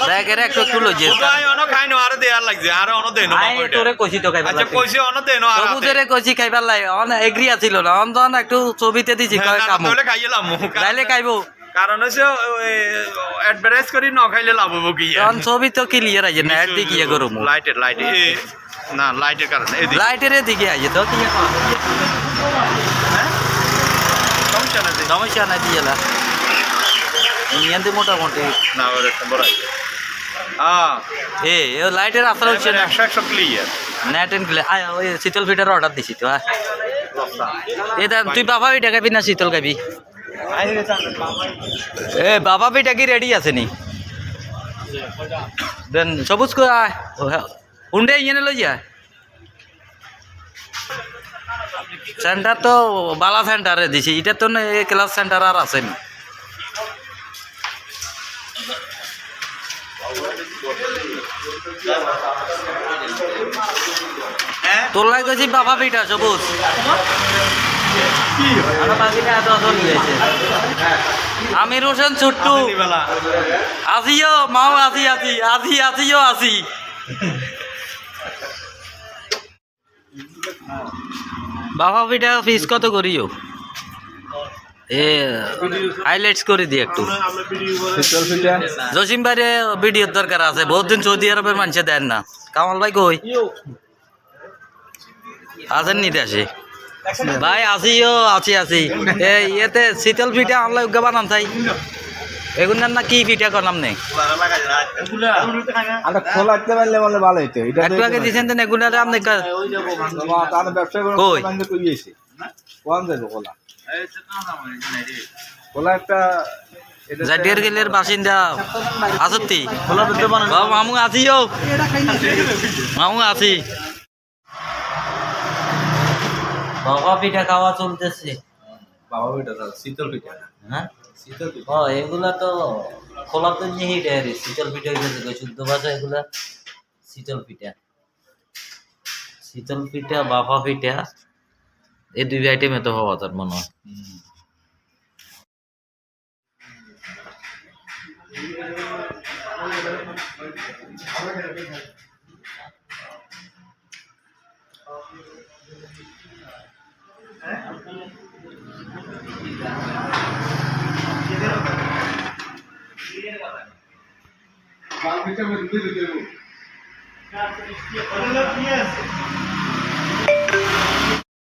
জায়গার একটু একটু লইছে তাই অন খাই আর দেয়ার লাগছে আর অন দেন আই তোরে কইছি তো খাইবার আচ্ছা কইছে অন দেন আর সবুজেরে কইছি খাইবার লাই অন এগ্রি আছিল না অন তখন একটু ছবিতে দিছি কয় কামু। তাহলে খাইলাম তাইলে খাইবো। কারণ হচ্ছে অ্যাডভার্টাইজ করি ন খাইলে লাভ হব কি? তখন ছবি তো ক্লিয়ার আইছে না এর দিকে করো মু লাইটের লাইট না লাইটের কারণে লাইটের দিকে আইছে তো কি সমস্যা না সমস্যা নাই দিয়ে মোটামুটি। না বড় আছে। হ্যাঁ এ এ লাইটের আসল হচ্ছে না। একশো একশো ক্লিয়ার নেট এন্ড ক্লিয়ার শীতল ফিটার অর্ডার দিছি তো আয়। এ তুই বাবা বিটা খাবি না শীতল খাবি? এ বাবা বিটা কি রেডি আছে নি? দেন সবুজ কো আয়। উন্ডে ইয়ে লই যা। সেন্টার তো বালা সেন্টারে দিছি। এটা তো না ক্লাস সেন্টার আর আসেনি তোলাই গেছি বাবা পিঠা সবুজ। আমার আমির হোসেন ছোট্টু। আসিও মাও আসি আসি আসি আসিও আসি বাবা পিঠা ফিস কত করিও? এ হাইলাইটস করে দি একটু। জসিম ভাইরে ভিডিওর দরকার আছে বহুত দিন সৌদি আরবের মানুষে দেন না। কামাল ভাই কই? আছেন নি দেশে? ভাই আছি আছি এ ইয়েতে শীতল পিঠা আনলাই উগা বানাম থাই এগুনার না কি পিঠা করলাম নেই আমরা খোলা রাখতে পারলে বলে ভালো হইতো এটা একটু আগে দিয়েছেন তো এগুনারে আপনি কা- ব্যবসা করে কই? কোন খোলা? খোলা একটা এটা গেলের বাসিন্দা। আসত্তি মামু আসিও মামু আসি। বাবা পিঠা খাওয়া চলতেছে। বাবা শীতল পিঠা হ্যাঁ? শীতল পিঠা। ও এগুলা তো খোলা তো নিয়ে হিটে রে। শীতল পিঠা হইতেছে শুদ্ধ ভাষা এগুলা? শীতল পিঠা। শীতল পিঠা বাফা পিঠা। এই দুই আইটেম তো হওয়া তার মনে হয়। বালবিটা মধ্যে দিতে হবে।